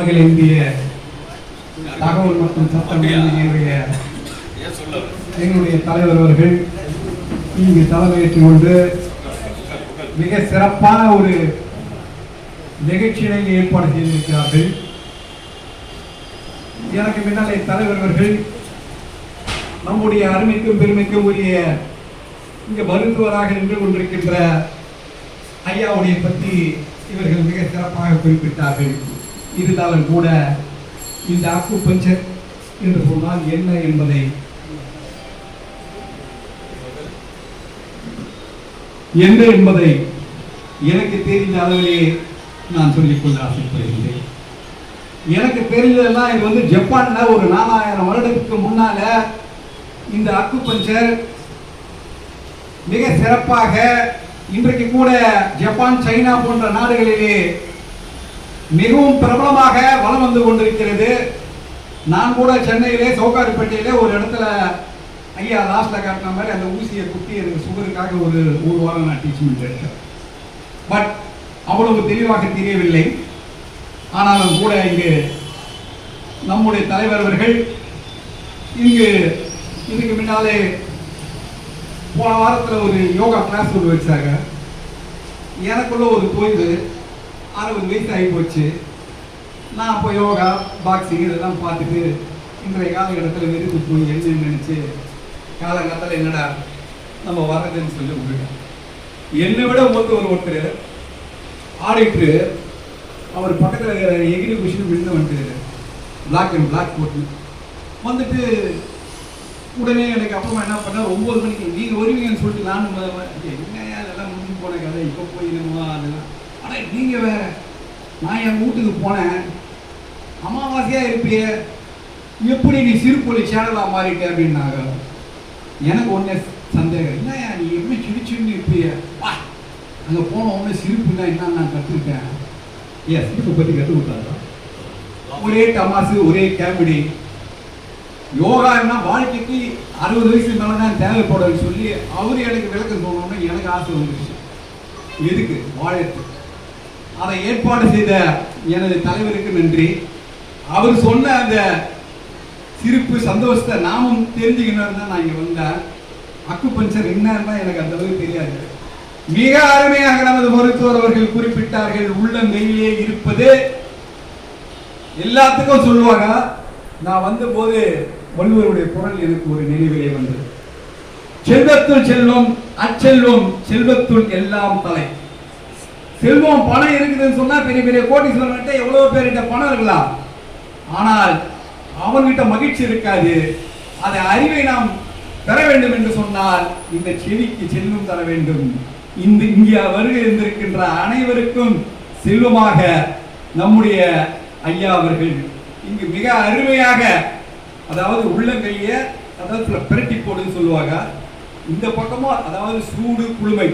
அகில இந்திய தகவல் மற்றும் சட்டம் என்னுடைய எங்களுடைய தலைவர் அவர்கள் இங்கு தலைமையேற்று கொண்டு மிக சிறப்பான ஒரு நிகழ்ச்சியை ஏற்பாடு செய்திருக்கிறார்கள். எனக்கு முன்னாலே தலைவர் அவர்கள் நம்முடைய அருமைக்கும் பெருமைக்கும் உரிய இங்க மருத்துவராக நின்று கொண்டிருக்கின்ற ஐயாவுடைய பற்றி இவர்கள் மிக சிறப்பாக குறிப்பிட்டார்கள். இருந்தாலும் கூட இந்த அக்கு பஞ்சர் என்று சொன்னால் என்ன என்பதை என்ன என்பதை எனக்கு தெரிந்த அளவிலே நான் சொல்லிக்கொள்ள ஆசைப்படுகின்றேன். எனக்கு தெரிஞ்சதெல்லாம் இது வந்து ஜப்பான்ல ஒரு நாலாயிரம் வருடத்துக்கு முன்னால இந்த அக்கு பஞ்சர் மிக சிறப்பாக இன்றைக்கு கூட ஜப்பான் சைனா போன்ற நாடுகளிலே மிகவும் பிரபலமாக வலம் வந்து கொண்டிருக்கிறது. நான் கூட சென்னையிலே சோகாரிப்பேட்டையிலே ஒரு இடத்துல ஐயா லாஸ்ட்ல காட்டின மாதிரி அந்த ஊசியை குத்தி எனக்கு சுகருக்காக ஒரு ஒரு வாரம் நான் ட்ரீட்மெண்ட் எடுத்தேன். பட் அவ்வளவு தெளிவாக தெரியவில்லை. ஆனாலும் கூட இங்கு நம்முடைய தலைவர் அவர்கள் இங்கு இதுக்கு முன்னாலே போன வாரத்தில் ஒரு யோகா கிளாஸ் ஒன்று வச்சாங்க. எனக்குள்ள ஒரு கோயில் அறுபது வயசு ஆகி போச்சு. நான் அப்போ யோகா பாக்ஸிங் இதெல்லாம் பார்த்துட்டு இன்றைய காலகட்டத்தில் வெறுத்து போய் என்ன நினச்சி காலகட்டத்தில் என்னடா நம்ம வர்றதுன்னு சொல்லி விட்டுட்டேன். என்னை விட மூத்த ஒரு ஒருத்தர் ஆடிட்டு அவர் பக்கத்தில் இருக்கிற எகிரி குஷன் விழுந்து வந்துட்டு பிளாக் அண்ட் பிளாக் போட்டு வந்துட்டு உடனே எனக்கு அப்புறமா என்ன பண்ண ஒம்பது மணிக்கு நீங்கள் வருவீங்கன்னு சொல்லிட்டு நானும் முதல்ல, அதெல்லாம் முடிஞ்சு போன கதை இப்போ போய் என்னமோ அதெல்லாம். ஆனால் நீங்கள் வேற. நான் என் வீட்டுக்கு போனேன். அமாவாசையாக இருப்பிய எப்படி நீ சிறுபொலி சேனலாக மாறிட்ட அப்படின்னாங்க. எனக்கு ஒன்றே சந்தேகம். என்னய்யா நீ? எப்படி சிரிச்சுன்னு இருப்பிய? அங்கே போன உடனே சிரிப்புன்னா என்ன நான் கற்றுக்கிட்டேன் ஏன் சிரிப்பை பற்றி கற்றுக் கொடுத்தாரா ஒரே தமாசு ஒரே காமெடி. யோகான்னா வாழ்க்கைக்கு அறுபது வயசு மேலே தான் தேவைப்படும்னு சொல்லி அவர் எனக்கு விளக்கம் சொன்னோன்னு எனக்கு ஆசை வந்துருச்சு. எதுக்கு? வாழத்து அதை ஏற்பாடு செய்த எனது தலைவருக்கு நன்றி. அவர் சொன்ன அந்த சிரிப்பு சந்தோஷத்தை நாமும் தெரிஞ்சுக்கணும்னு தான் நான் இங்கே வந்தேன். அக்கு பஞ்சர் என்னன்னா எனக்கு அந்த அளவுக்கு தெரியாது. மிக அருமையாக நமது மருத்துவர் அவர்கள் குறிப்பிட்டார்கள் மெயிலே இருப்பது. எல்லாத்துக்கும் சொல்லுவாங்க நான் வந்தபோது வள்ளுவருடைய குரல் எனக்கு ஒரு நினைவிலே வந்தது. செல்வத்துள் செல்வம் அச்செல்வம் செல்வத்துள் எல்லாம் தலை. செல்வம் பணம் இருக்குதுன்னு சொன்னா பெரிய பெரிய கோட்டீஸ்வரன்கிட்ட எவ்வளவு பேர்கிட்ட பணம் இருக்கலாம். ஆனால் அவன்கிட்ட மகிழ்ச்சி இருக்காது. அதை அறிவை நாம் பெற வேண்டும் என்று சொன்னால் இந்த செவிக்கு செல்வம் தர வேண்டும். இந்த இங்கே வருகை இருந்திருக்கின்ற அனைவருக்கும் செல்வமாக நம்முடைய ஐயா அவர்கள் இங்கு மிக அருமையாக அதாவது உள்ளங்கைய அதாவது பிரட்டி போடுன்னு சொல்லுவாங்க. இந்த பக்கமும் அதாவது சூடு குளுமை.